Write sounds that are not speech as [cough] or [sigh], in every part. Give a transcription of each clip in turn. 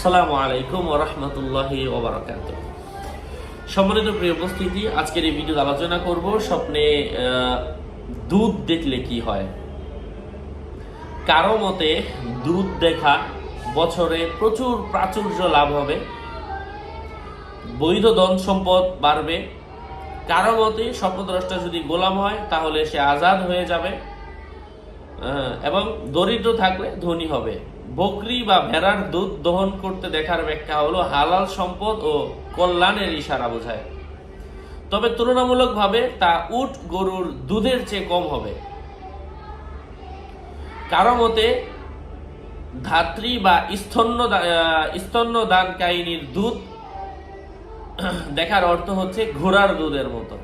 আসসালামু আলাইকুম ওরহমতুল্লাহি ওবরাকাত সম্মানিত প্রিয় উপস্থিতি, আজকের এই ভিডিওতে আলোচনা করব স্বপ্নে দুধ দেখলে কি হয়? কারও মতে দুধ দেখা বছরে প্রচুর প্রাচুর্য লাভ হবে, বৈধ ধন সম্পদ বাড়বে। কারও মতে স্বপ্নদ্রষ্টা যদি গোলাম হয়, তাহলে সে আজাদ হয়ে যাবে। এবং দরিদ্র থাকলে ধনী হবে। বকরি বা ভেড়ার দুধ দহন করতে দেখার ব্যাখ্যা হলো হালাল সম্পদ ও কল্যাণের ইশারা বোঝায়। তবে তুলনামূলকভাবে তা উট, গরুর দুধের চেয়ে কম হবে। কারও মতে, ধাত্রী বা স্তন্য স্তন্য দানকাহিনীর দুধ [clears throat] দেখার অর্থ হচ্ছে ঘোড়ার দুধের মতো।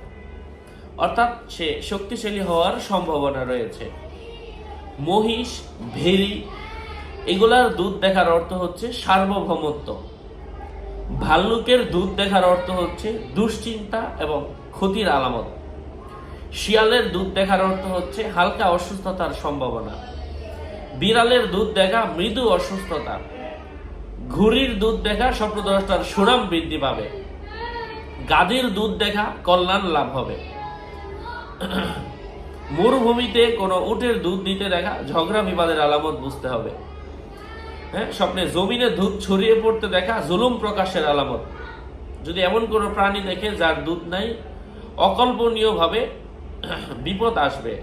অর্থাৎ সে শক্তিশালী হওয়ার সম্ভাবনা রয়েছে। মহিষ, ভেড়ি, এগুলার দুধ দেখার অর্থ হচ্ছে সার্বভৌমত্ব। ভাল্লুকের দুধ দেখার অর্থ হচ্ছে দুশ্চিন্তা এবং ক্ষতির আলামত। শিয়ালের দুধ দেখার অর্থ হচ্ছে হালকা অসুস্থতার সম্ভাবনা। বিড়ালের দুধ দেখা মৃদু অসুস্থতা। ঘুড়ির দুধ দেখা স্বপ্নদ্রষ্টার সুনাম বৃদ্ধি পাবে। গাদির দুধ দেখা কল্যাণ লাভ হবে। মরুভূমিতে কোনো উটের দুধ দিতে দেখা, ঝগড়া বিবাদের আলামত বুঝতে হবে। হ্যাঁ স্বপ্নে জমিনে দুধ ছড়িয়ে পড়তে দেখা, জুলুম প্রকাশের আলামত। যদি এমন কোনো প্রাণী দেখে যার দুধ নাই, অকল্পনীয়ভাবে বিপদ আসবে।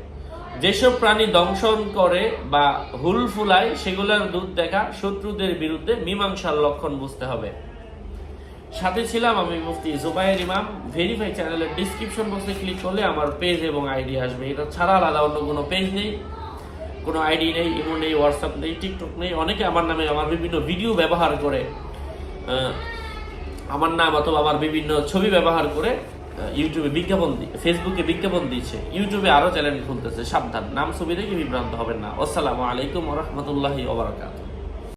যেসব প্রাণী দংশন করে বা হুল ফুলায়, সেগুলোর দুধ দেখা শত্রুদের বিরুদ্ধে মীমাংসার লক্ষণ বুঝতে হবে। সাথে ছিলাম আমি মুফতি জুবাইর ইমাম। ভেরিফাই চ্যানেলের ডিসক্রিপশন বক্সে ক্লিক করলে আমার পেজ এবং আইডি আসবে। এটা ছাড়া আলাদা অন্য কোনো পেজ নেই। কোনো আইডি নেই ইমো নেই হোয়াটসঅ্যাপ নেই টিকটক নেই। অনেকে আমার নামে আমার বিভিন্ন ভিডিও ব্যবহার করে আমার নাম অথবা আমার বিভিন্ন ছবি ব্যবহার করে ইউটিউবে বিজ্ঞাপন ফেসবুকে বিজ্ঞাপন দিচ্ছে ইউটিউবে আরও চ্যানেল খুলতেছে, সাবধান। নাম, ছবি দেখে বিভ্রান্ত হবেন না। আসসালামু আলাইকুম রহমতুল্লাহি ওবরাকাত